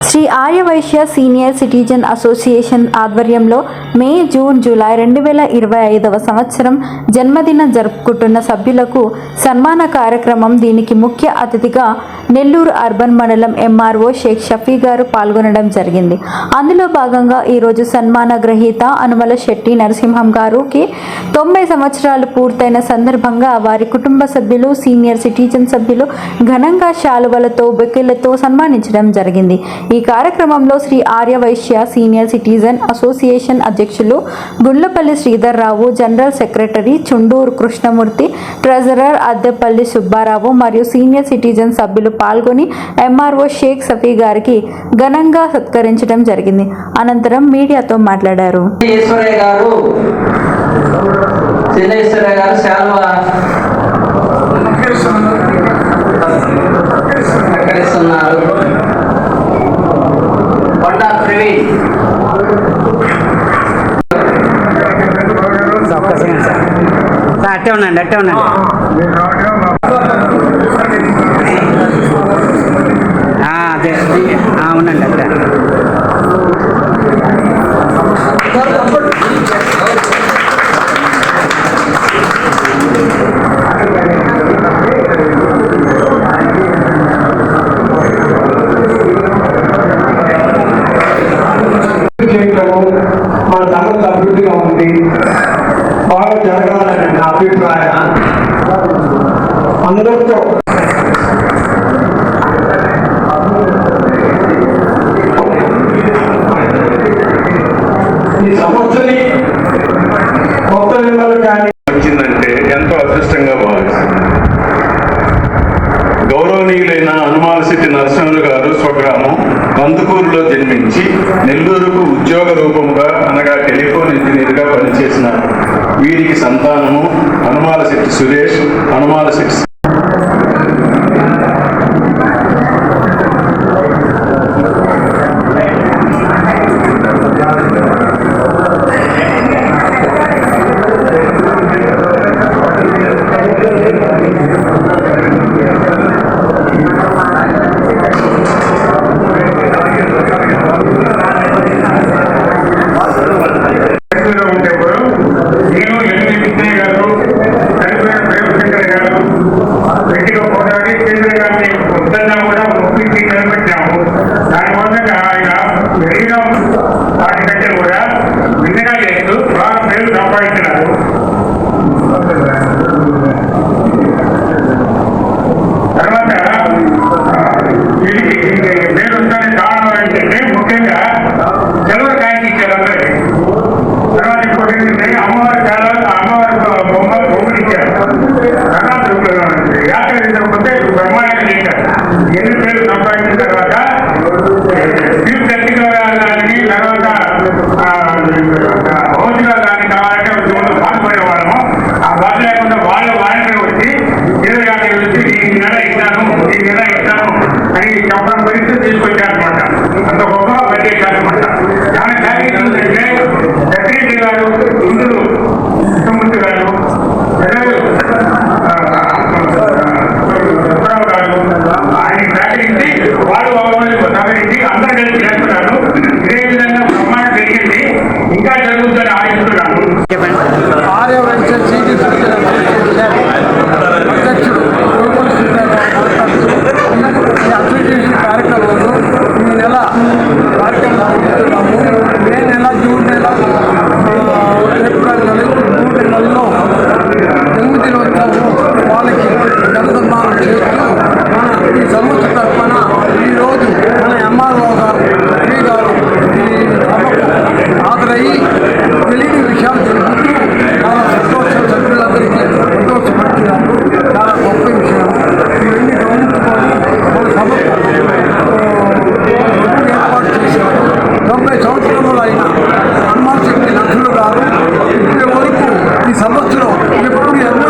Shri Aryavysya senior citizen association ఆధ్వర్యంలో May June July రెండు వేల ఇరవై ఐదవ సంవత్సరం జన్మదినం జరుపుకుంటున్న సభ్యులకు సన్మాన కార్యక్రమం దీనికి ముఖ్య అతిథిగా నెల్లూరు అర్బన్ మండలం ఎంఆర్ఓ షేక్ షఫీ గారు పాల్గొనడం జరిగింది. అందులో భాగంగా ఈరోజు సన్మాన గ్రహీత అనుమల శెట్టి నరసింహం గారుకి తొంభై సంవత్సరాలు పూర్తయిన సందర్భంగా వారి కుటుంబ సభ్యులు సీనియర్ సిటిజన్ సభ్యులు ఘనంగా శాలువలతో బెక్కిళ్ళతో సన్మానించడం జరిగింది. ఈ కార్యక్రమంలో Shri Aryavysya senior citizen association అధ్యక్షులు Gundlapalli Sridhar Rao general secretary Chunduru Krishnamurthy treasurer Addepalli Subbarao మరియు సీనియర్ సిటిజన్ సభ్యులు పాల్గొని ఎంఆర్ఓ షేక్ సఫీ గారికి ఘనంగా సత్కరించడం జరిగింది. అనంతరం మీడియాతో మాట్లాడారు. గారు అట్టే ఉండండి అట్టే ఉండండి. ఆ, అదే ఆ, ఉండండి అట్టే చేయటము మన సంస్థ అభివృద్ధిగా ఉంది బాగా జరగాలని నా అభిప్రాయం అందరితో కానీ వచ్చిందంటే ఎంతో అదృష్టంగా భావిస్తుంది. గౌరవనీయులైన హనుమాన్ సిటీ నరసింహులు గారు స్వగ్రామం కందుకూరులో జన్మించి నెల్లూరుకు ఉద్యోగ రూపముగా అనగా టెలిఫోన్ ఇంజనీర్గా పనిచేసినారు వీరికి సంతానము Hanumala Shetty Suresh Hanumala Shetty para Everybody, everybody.